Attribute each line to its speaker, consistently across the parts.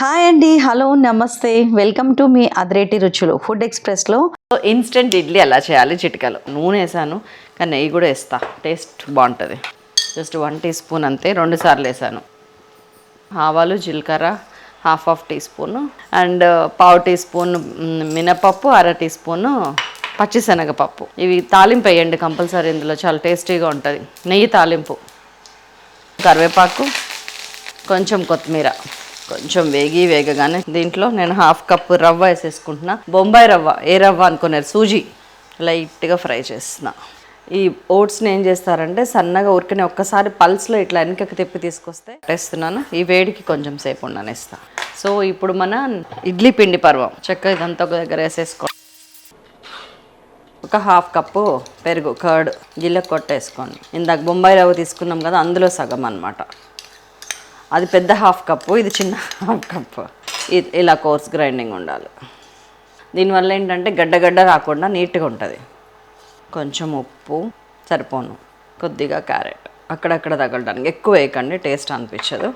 Speaker 1: Hi అండి. Hello నమస్తే. Welcome to me అదిరేటి రుచులు ఫుడ్ ఎక్స్ప్రెస్లో.
Speaker 2: ఇన్స్టెంట్ ఇడ్లీ ఎలా చేయాలి చిటికలు. నూనె వేసాను కానీ నెయ్యి కూడా వేస్తా. టేస్ట్ బాగుంటుంది. జస్ట్ వన్ టీ స్పూన్ అంతే రెండు సార్లు వేసాను. ఆవాలు జీలకర్ర half half teaspoon and పావు టీ స్పూన్ మినపప్పు అర టీ స్పూన్ పచ్చిశనగపప్పు. ఇవి తాలింపు వేయండి కంపల్సరీ ఇందులో చాలా టేస్టీగా ఉంటుంది. నెయ్యి తాలింపు కరివేపాకు కొంచెం కొత్తిమీర. కొంచెం వేగి వేగగానే దీంట్లో నేను హాఫ్ కప్ రవ్వ వేసేసుకుంటున్నా. బొంబాయి రవ్వ ఏ రవ్వ అనుకున్నారు? సూజీ. లైట్గా ఫ్రై చేస్తున్నా. ఈ ఓట్స్ని ఏం చేస్తారంటే సన్నగా ఉరికనే ఒక్కసారి పల్స్లో ఇట్లా వెనకకి తిప్పి తీసుకొస్తే వేస్తున్నాను ఈ వేడికి కొంచెం సేపు ఉండనిస్తా. సో ఇప్పుడు మన ఇడ్లీ పిండి పర్వం. చెక్క ఇదంతా ఒక దగ్గర వేసేసుకో. ఒక హాఫ్ కప్పు పెరుగు కర్డ్ గిల్ల కొట్టేసుకోండి. ఇందాక బొంబాయి రవ్వ తీసుకున్నాం కదా అందులో సగం అనమాట అది పెద్ద హాఫ్ కప్పు ఇది చిన్న హాఫ్ కప్పు ఇ- ఇలా కోర్స్ గ్రైండింగ్ ఉండాలి. దీనివల్ల ఏంటంటే గడ్డ గడ్డ రాకుండా నీట్గా ఉంటుంది. కొంచెం ఉప్పు సరిపోను. కొద్దిగా క్యారెట్. అక్కడక్కడ తగలడానికి ఎక్కువ వేయకండి టేస్ట్ అనిపించదు.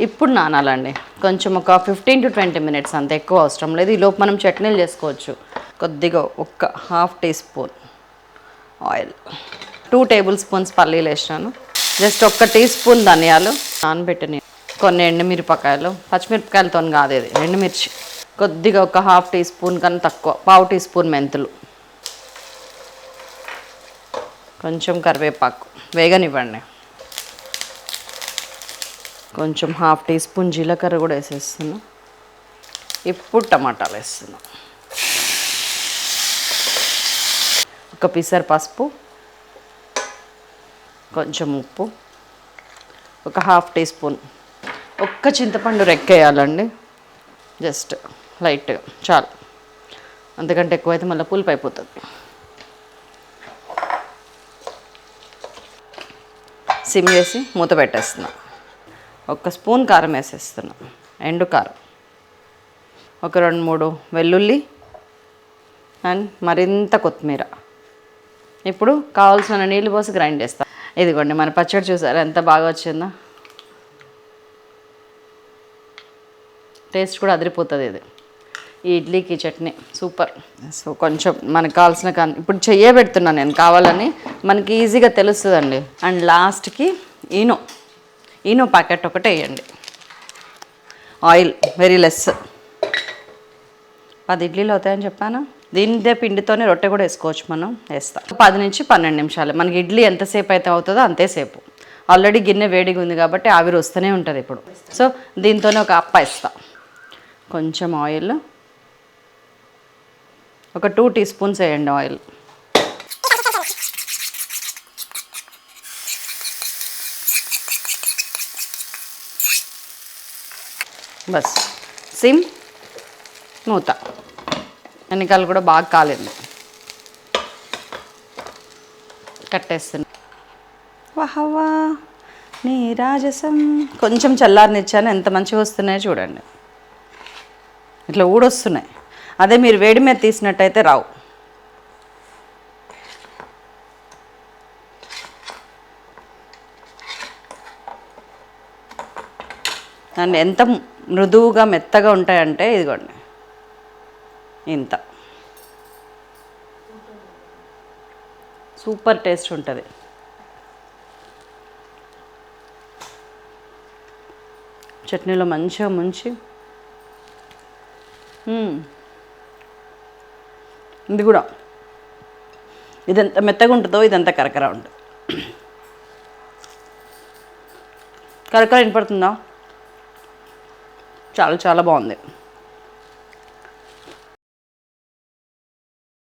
Speaker 2: ఇప్పుడు నానాలండి. కొంచెం ఒక ఫిఫ్టీన్ టు ట్వంటీ మినిట్స్ అంత ఎక్కువ అవసరం లేదు. ఈ లోపు మనం చట్నీలు చేసుకోవచ్చు. కొద్దిగా ఒక్క half teaspoon oil. Two tablespoons పల్లీలు వేసినాను. జస్ట్ ఒక్క టీ స్పూన్ ధనియాలు నానబెట్టిన కొన్ని ఎండుమిరపకాయలు పచ్చిమిరపకాయలతో కాదు ఇది ఎండుమిర్చి. కొద్దిగా ఒక హాఫ్ టీ స్పూన్ కన్నా తక్కువ పావు టీ స్పూన్ మెంతులు. కొంచెం కరివేపాకు వేగనివ్వండి. కొంచెం హాఫ్ టీ స్పూన్ జీలకర్ర కూడా వేసేస్తున్నా. ఇప్పుడు టమాటాలు వేస్తున్నా. ఒక పిసర్ పసుపు కొంచెం ఉప్పు. ఒక హాఫ్ టీ స్పూన్. ఒక్క చింతపండు రెక్కేయాలండి. జస్ట్ లైట్గా చాలు. అంతకంటే ఎక్కువైతే మళ్ళీ పులుపు అయిపోతుంది. సిమ్ చేసి మూత పెట్టేస్తున్నా. ఒక స్పూన్ కారం వేసేస్తున్నా. ఎండు కారం. ఒక రెండు మూడు వెల్లుల్లి అండ్ మరింత కొత్తిమీర. ఇప్పుడు కావాల్సిన నీళ్ళు పోసి గ్రైండ్ చేస్తాను ఇదిగోండి మన పచ్చడి చూసారా? ఎంత బాగా వచ్చిందో. టేస్ట్ కూడా అదిరిపోతుంది ఇది. ఈ ఇడ్లీకి చట్నీ సూపర్. సో కొంచెం మనకు కావాల్సిన కానీ ఇప్పుడు చెయ్యే పెడుతున్నాను నేను కావాలని మనకి ఈజీగా తెలుస్తుందండి. అండ్ లాస్ట్కి ఈనో ఈనో ప్యాకెట్ ఒకటే వేయండి. Oil very less. పది ఇడ్లీలు అవుతాయని చెప్పాను? దీనిదే పిండితోనే రొట్టె కూడా వేసుకోవచ్చు మనం వేస్తాం. పది నుంచి పన్నెండు నిమిషాలు. మనకి ఇడ్లీ ఎంతసేపు అయితే అవుతుందో అంతేసేపు ఆల్రెడీ గిన్నె వేడిగా ఉంది కాబట్టి ఆవిరి వస్తూనే ఉంటుంది ఇప్పుడు. సో దీంతోనే ఒక అప్ప ఇస్తా కొంచెం ఆయిల్. ఒక టూ టీ స్పూన్స్ వేయండి ఆయిల్. బస్. సిమ్. మూత. వెనకాల కూడా బాగా కాలేదు. కట్టేస్తున్నా. వాహవా నీ రాజసం. కొంచెం చల్లారనిచ్చాను. ఎంత మంచిగా వస్తున్నాయో చూడండి. ఇట్లా ఊడొస్తున్నాయి. అదే మీరు వేడి మీద తీసినట్టయితే రావు. అండ్ ఎంత మృదువుగా మెత్తగా ఉంటాయంటే ఇదిగోండి. ఇంత. సూపర్ టేస్ట్ ఉంటుంది. చట్నీలో మంచిగా ముంచి. ఇది కూడా. ఇదెంత మెత్తగా ఉంటుందో ఇదంతా కరకర ఉంటుంది. కరకర వినపడుతుందా? చాలా చాలా బాగుంది.